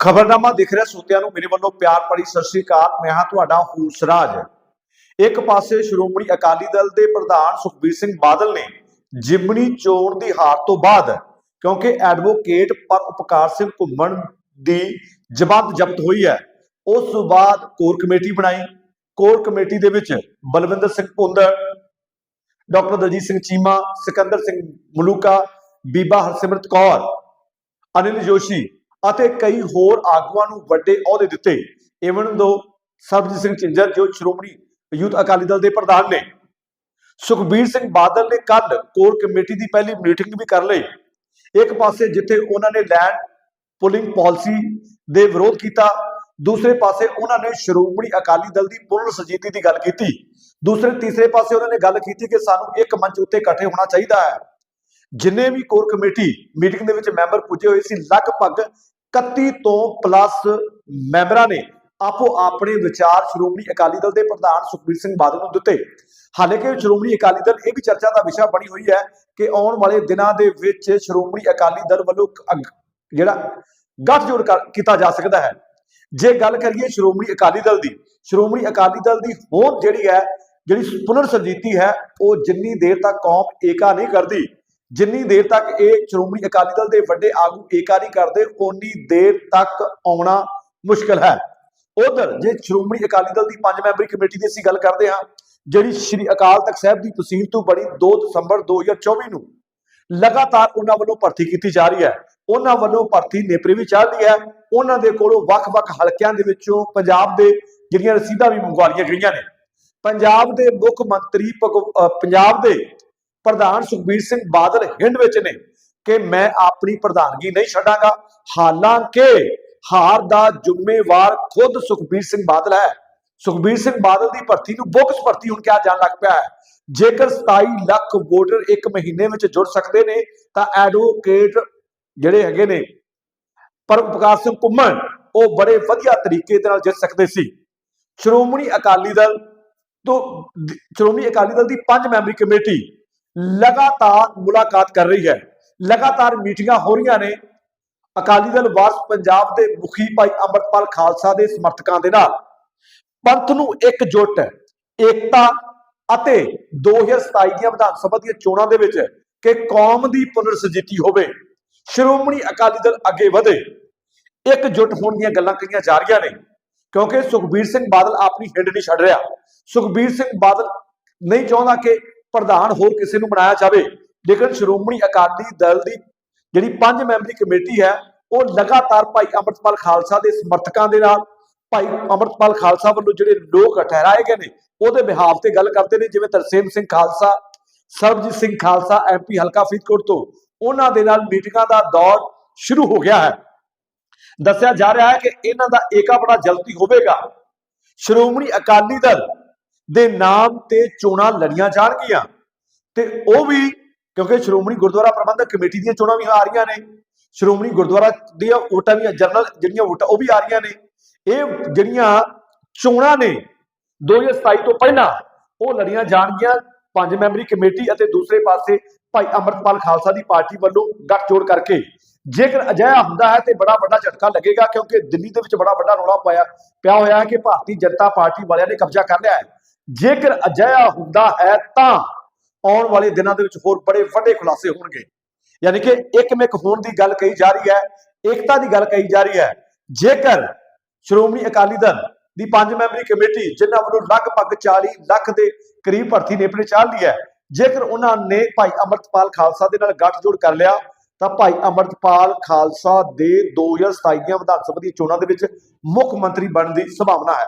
ਖਬਰਨਾਮਾ ਦੇਖ ਰਿਹਾ ਸੋਤਿਆਂ ਨੂੰ, ਮੇਰੇ ਵੱਲੋਂ ਪਿਆਰ ਭਰੀ ਸਤਿ ਸ੍ਰੀ ਅਕਾਲ। ਮੈਂ ਹਾਂ ਤੁਹਾਡਾ ਹੂਸਰਾਜ। ਇੱਕ ਪਾਸੇ ਸ਼੍ਰੋਮਣੀ ਅਕਾਲੀ ਦਲ ਦੇ ਪ੍ਰਧਾਨ ਸੁਖਬੀਰ ਸਿੰਘ ਬਾਦਲ ਨੇ ਜਿਮਨੀ ਚੋਣ ਦੀ ਹਾਰ ਤੋਂ ਬਾਅਦ ਕਿਉਂਕਿ ਐਡਵੋਕੇਟ ਪਰ ਉਪਕਾਰ ਸਿੰਘ ਘੁੰਮਣ ਦੀ ਜ਼ਮਾਨਤ ਜ਼ਬਤ ਹੋਈ ਹੈ, ਉਸ ਤੋਂ ਬਾਅਦ ਕੋਰ ਕਮੇਟੀ ਬਣਾਈ। ਕੋਰ ਕਮੇਟੀ ਦੇ ਵਿੱਚ ਬਲਵਿੰਦਰ ਸਿੰਘ ਭੁੰਦੜ ਡਾਕਟਰ ਦਜੀਤ ਸਿੰਘ ਚੀਮਾ, ਸਿਕੰਦਰ ਸਿੰਘ ਮਲੂਕਾ, ਬੀਬਾ ਹਰਸਿਮਰਤ ਕੌਰ, ਅਨਿਲ ਜੋਸ਼ੀ ਅਤੇ ਕਈ ਹੋਰ ਆਗੂਆਂ ਨੂੰ ਵੱਡੇ ਅਹੁਦੇ ਦਿੱਤੇ। ਇਵਨ ਦੋ ਸਰਬਜੀਤ ਸਿੰਘ ਚਿੰਜਰ ਜੋ ਸ਼੍ਰੋਮਣੀ ਯੂਥ ਅਕਾਲੀ ਦਲ ਦੇ ਪ੍ਰਧਾਨ ਨੇ। ਸੁਖਬੀਰ ਸਿੰਘ ਬਾਦਲ ਨੇ ਕੱਲ ਕੋਰ ਕਮੇਟੀ ਦੀ ਪਹਿਲੀ ਮੀਟਿੰਗ ਵੀ ਕਰ ਲਈ। ਇੱਕ ਪਾਸੇ ਜਿੱਥੇ ਉਹਨਾਂ ਨੇ ਲੈਂਡ ਪੁਲਿੰਗ ਪਾਲਿਸੀ ਦੇ ਵਿਰੋਧ ਕੀਤਾ, ਦੂਸਰੇ ਪਾਸੇ ਉਹਨਾਂ ਨੇ ਸ਼੍ਰੋਮਣੀ ਅਕਾਲੀ ਦਲ ਦੀ ਪੁਨਰ ਸਜੀਤੀ ਦੀ ਗੱਲ ਕੀਤੀ। ਦੂਸਰੇ ਤੀਸਰੇ ਪਾਸੇ ਉਹਨਾਂ ਨੇ ਗੱਲ ਕੀਤੀ ਕਿ ਸਾਨੂੰ ਇੱਕ ਮੰਚ ਉੱਤੇ ਇਕੱਠੇ ਹੋਣਾ ਚਾਹੀਦਾ ਹੈ। ਜਿੰਨੇ ਵੀ ਕੋਰ ਕਮੇਟੀ ਮੀਟਿੰਗ ਦੇ ਵਿੱਚ ਮੈਂਬਰ ਪੁੱਜੇ ਹੋਏ ਸੀ, ਲਗਭਗ 31 ਤੋਂ ਪਲੱਸ ਮੈਂਬਰਾਂ ਨੇ ਆਪੋ ਆਪਣੇ ਵਿਚਾਰ ਸ਼੍ਰੋਮਣੀ ਅਕਾਲੀ ਦਲ ਦੇ ਪ੍ਰਧਾਨ ਸੁਖਬੀਰ ਸਿੰਘ ਬਾਦਲ ਨੂੰ ਦਿੱਤੇ। ਹਾਲਾਂਕਿ ਸ਼੍ਰੋਮਣੀ ਅਕਾਲੀ ਦਲ ਇਹ ਵੀ ਚਰਚਾ ਦਾ ਵਿਸ਼ਾ ਬਣੀ ਹੋਈ ਹੈ ਕਿ ਆਉਣ ਵਾਲੇ ਦਿਨਾਂ ਦੇ ਵਿੱਚ ਸ਼੍ਰੋਮਣੀ ਅਕਾਲੀ ਦਲ ਵੱਲੋਂ ਇੱਕ ਜਿਹੜਾ ਗੱਠਜੋੜ ਕਰ- ਕੀਤਾ ਜਾ ਸਕਦਾ ਹੈ। ਜੇ ਗੱਲ ਕਰੀਏ ਸ਼੍ਰੋਮਣੀ ਅਕਾਲੀ ਦਲ ਦੀ, ਸ਼੍ਰੋਮਣੀ ਅਕਾਲੀ ਦਲ ਦੀ ਹੋਂਦ ਜਿਹੜੀ ਹੈ, ਜਿਹੜੀ ਪੁਨਰ ਸਰਜੀਤੀ ਹੈ, ਉਹ ਜਿੰਨੀ ਦੇਰ ਤੱਕ ਕੌਮ ਏਕਾ ਨਹੀਂ ਕਰਦੀ ਜਿੰਨੀ ਦੇਰ ਤੱਕ ਇਹ ਸ਼੍ਰੋਮਣੀ ਅਕਾਲੀ ਦਲ ਦੇ ਵੱਡੇ ਆਗੂ ਏਕਾ ਕਰਦੇ, ਓਨੀ ਦੇਰ ਤੱਕ ਆਉਣਾ ਮੁਸ਼ਕਲ ਹੈ। ਉਧਰ ਜੇ ਸ਼੍ਰੋਮਣੀ ਅਕਾਲੀ ਦਲ ਦੀ ਪੰਜ ਮੈਂਬਰੀ ਕਮੇਟੀ ਦੀ ਅਸੀਂ ਗੱਲ ਕਰਦੇ ਹਾਂ, ਜਿਹੜੀ ਸ਼੍ਰੀ ਅਕਾਲ ਤਖਤ ਸਾਹਿਬ ਦੀ ਤਸੀਲ ਤੋਂ ਬਣੀ 2 ਦਸੰਬਰ 2024 ਨੂੰ ਲਗਾਤਾਰ ਉਹਨਾਂ ਵੱਲੋਂ ਭਰਤੀ ਕੀਤੀ ਜਾ ਰਹੀ ਹੈ। ਉਹਨਾਂ ਵੱਲੋਂ ਭਰਤੀ ਨੇਪਰੇ ਵੀ ਚੱਲ ਰਹੀ ਹੈ। ਉਹਨਾਂ ਦੇ ਕੋਲੋਂ ਵੱਖ-ਵੱਖ ਹਲਕਿਆਂ ਦੇ ਵਿੱਚੋਂ ਪੰਜਾਬ ਦੇ ਜਿਹੜੀਆਂ ਰਸੀਦਾਂ ਵੀ ਮੰਗਵਾ ਲਈਆਂ ਗਈਆਂ ਨੇ। ਪੰਜਾਬ ਦੇ ਮੁੱਖ ਮੰਤਰੀ ਭਗਵ- ਪੰਜਾਬ ਦੇ ਪ੍ਰਧਾਨ ਸੁਖਬੀਰ ਸਿੰਘ ਬਾਦਲ ਹਿੰਡ ਵਿੱਚ ਨੇ ਕਿ ਮੈਂ ਆਪਣੀ ਪ੍ਰਧਾਨਗੀ ਨਹੀਂ ਛੱਡਾਂਗਾ। ਹਾਲਾਂਕਿ ਹਾਰ ਦਾ ਜ਼ਿੰਮੇਵਾਰ ਖੁਦ ਸੁਖਬੀਰ ਸਿੰਘ ਬਾਦਲ ਹੈ। ਸੁਖਬੀਰ ਸਿੰਘ ਬਾਦਲ ਦੀ ਭਰਤੀ ਨੂੰ ਬੋਕਸ ਭਰਤੀ ਹੁਣ ਕਿਹਾ ਜਾਣ ਲੱਗ ਪਿਆ ਹੈ। ਜੇਕਰ 27 ਲੱਖ ਵੋਟਰ ਇੱਕ ਮਹੀਨੇ ਵਿੱਚ ਜੁੜ ਸਕਦੇ ਨੇ, ਤਾਂ ਐਡਵੋਕੇਟ ਜਿਹੜੇ ਹੈਗੇ ਨੇ ਪਰਮ ਪ੍ਰਕਾਸ਼ ਸਿੰਘ ਘੁੰਮਣ ਉਹ ਬੜੇ ਵਧੀਆ ਤਰੀਕੇ ਦੇ ਨਾਲ ਜਿੱਤ ਸਕਦੇ ਸੀ। ਸ਼੍ਰੋਮਣੀ ਅਕਾਲੀ ਦਲ ਤੋਂ, ਸ਼੍ਰੋਮਣੀ ਅਕਾਲੀ ਦਲ ਦੀ ਪੰਜ ਮੈਂਬਰੀ ਕਮੇਟੀ ਲਗਾਤਾਰ ਮੁਲਾਕਾਤ ਕਰ ਰਹੀ ਹੈ। ਲਗਾਤਾਰ ਮੀਟਿੰਗਾਂ ਹੋ ਰਹੀਆਂ ਨੇ। ਅਕਾਲੀ ਦਲ ਵਾਰਸ ਪੰਜਾਬ ਦੇ ਮੁਖੀ ਭਾਈ ਅੰਮ੍ਰਿਤਪਾਲ ਖਾਲਸਾ ਦੇ ਸਮਰਥਕਾਂ ਦੇ ਨਾਲ। ਪੰਥ ਨੂੰ ਇਕਜੁੱਟ, ਏਕਤਾ ਅਤੇ 2027 ਦੀਆਂ ਵਿਧਾਨ ਸਭਾ ਦੀਆਂ ਚੋਣਾਂ ਦੇ ਵਿੱਚ ਕਿ ਕੌਮ ਦੀ ਪੁਨਰ ਸਜੀਤੀ ਹੋਵੇ, ਸ਼੍ਰੋਮਣੀ ਅਕਾਲੀ ਦਲ ਅੱਗੇ ਵਧੇ। ਇੱਕ ਜੁੱਟ ਹੋਣ ਦੀਆਂ ਗੱਲਾਂ ਕਹੀਆਂ ਜਾ ਰਹੀਆਂ ਨੇ, ਕਿਉਂਕਿ ਸੁਖਬੀਰ ਸਿੰਘ ਬਾਦਲ ਆਪਣੀ ਹਿੰਡ ਨਹੀਂ ਛੱਡ ਰਿਹਾ। ਸੁਖਬੀਰ ਸਿੰਘ ਬਾਦਲ ਨਹੀਂ ਚਾਹੁੰਦਾ ਕਿ ਪ੍ਰਧਾਨ ਹੋਰ ਕਿਸੇ ਨੂੰ ਬਣਾਇਆ ਜਾਵੇ। ਲੇਕਿਨ ਸ਼੍ਰੋਮਣੀ ਅਕਾਲੀ ਦਲ ਦੀ ਜਿਹੜੀ ਪੰਜ ਮੈਂਬਰੀ ਕਮੇਟੀ ਹੈ, ਉਹ ਲਗਾਤਾਰ ਭਾਈ ਅੰਮ੍ਰਿਤਪਾਲ ਖਾਲਸਾ ਦੇ ਸਮਰਥਕਾਂ ਦੇ ਨਾਲ, ਭਾਈ ਅੰਮ੍ਰਿਤਪਾਲ ਖਾਲਸਾ ਵੱਲੋਂ ਜਿਹੜੇ ਲੋਕ ਠਹਿਰਾਏ ਗਏ ਨੇ, ਉਹਦੇ ਬਿਹਾਫ ਤੇ ਗੱਲ ਕਰਦੇ ਨੇ, ਜਿਵੇਂ ਤਰਸੇਮ ਸਿੰਘ ਖਾਲਸਾ, ਸਰਬਜੀਤ ਸਿੰਘ ਖਾਲਸਾ ਐਮਪੀ ਹਲਕਾ ਫਰੀਦਕੋਟ ਤੋਂ, ਉਹਨਾਂ ਦੇ ਨਾਲ ਮੀਟਿੰਗਾਂ ਦਾ ਦੌਰ ਸ਼ੁਰੂ ਹੋ ਗਿਆ ਹੈ। ਦੱਸਿਆ ਜਾ ਰਿਹਾ ਹੈ ਕਿ ਇਹਨਾਂ ਦਾ ਏਕਾ ਬੜਾ ਜਲਦੀ ਹੋਵੇਗਾ। ਸ਼੍ਰੋਮਣੀ ਅਕਾਲੀ ਦਲ ਦੇ ਨਾਮ ਤੇ ਚੋਣਾਂ ਲੜੀਆਂ ਜਾਣਗੀਆਂ। ਤੇ ਉਹ ਵੀ ਕਿਉਂਕਿ ਸ਼੍ਰੋਮਣੀ ਗੁਰਦੁਆਰਾ ਪ੍ਰਬੰਧਕ ਕਮੇਟੀ ਦੀਆਂ ਚੋਣਾਂ ਵੀ ਆ ਰਹੀਆਂ ਨੇ, ਸ਼੍ਰੋਮਣੀ ਗੁਰਦੁਆਰਾ ਦੀਆਂ ਵੋਟਾਂ ਵੀ ਜਨਰਲ ਜਿਹੜੀਆਂ ਵੋਟਾਂ ਉਹ ਵੀ ਆ ਰਹੀਆਂ ਨੇ। ਇਹ ਜਿਹੜੀਆਂ ਚੋਣਾਂ ਨੇ 2027 ਤੋਂ ਪਹਿਲਾਂ ਉਹ ਲੜੀਆਂ ਜਾਣਗੀਆਂ। ਪੰਜ ਮੈਂਬਰੀ ਕਮੇਟੀ ਅਤੇ ਦੂਸਰੇ ਪਾਸੇ ਭਾਈ ਅਮਰਤਪਾਲ ਖਾਲਸਾ ਦੀ ਪਾਰਟੀ ਵੱਲੋਂ ਗੱਠਜੋੜ ਕਰਕੇ। ਜੇਕਰ ਅਜਿਹਾ ਹੁੰਦਾ ਹੈ ਤੇ ਬੜਾ ਵੱਡਾ ਝਟਕਾ ਲੱਗੇਗਾ ਕਿਉਂਕਿ ਦਿੱਲੀ ਦੇ ਵਿੱਚ ਬੜਾ ਵੱਡਾ ਰੌਲਾ ਪਾਇਆ, ਪਿਆ ਹੋਇਆ ਹੈ ਕਿ ਭਾਰਤੀ ਜਨਤਾ ਪਾਰਟੀ ਵਾਲਿਆਂ ਨੇ ਕਬਜ਼ਾ ਕਰ ਲਿਆ ਹੈ। ਜੇਕਰ ਅਜਿਹਾ ਹੁੰਦਾ ਹੈ ਤਾਂ ਆਉਣ ਵਾਲੇ ਦਿਨਾਂ ਦੇ ਵਿੱਚ ਹੋਰ ਬੜੇ ਵੱਡੇ ਖੁਲਾਸੇ ਹੋਣਗੇ। ਯਾਨੀ ਕਿ ਇੱਕਮਿਕ ਹੋਣ ਦੀ ਗੱਲ ਕਹੀ ਜਾ ਰਹੀ ਹੈ, ਏਕਤਾ ਦੀ ਗੱਲ ਕਹੀ ਜਾ ਰਹੀ ਹੈ। ਜੇਕਰ ਸ਼੍ਰੋਮਣੀ ਅਕਾਲੀ ਦਲ ਦੀ ਪੰਜ ਮੈਂਬਰੀ ਕਮੇਟੀ ਜਿਨ੍ਹਾਂ ਵੱਲੋਂ ਲਗਭਗ 40 ਲੱਖ ਦੇ ਕਰੀਬ ਭਰਤੀ ਨੇਪਰੇ ਚਾਲ ਲਈ ਹੈ, ਜੇਕਰ ਉਹਨਾਂ ਨੇ ਭਾਈ ਅਮਰਤਪਾਲ ਖਾਲਸਾ ਦੇ ਨਾਲ ਗੱਠਜੋੜ ਕਰ ਲਿਆ, ਤਾਂ ਭਾਈ ਅਮਰਤਪਾਲ ਖਾਲਸਾ ਦੇ 2027 ਦੀਆਂ ਵਿਧਾਨ ਸਭਾ ਦੀਆਂ ਚੋਣਾਂ ਦੇ ਵਿੱਚ ਮੁੱਖ ਮੰਤਰੀ ਬਣਨ ਦੀ ਸੰਭਾਵਨਾ ਹੈ।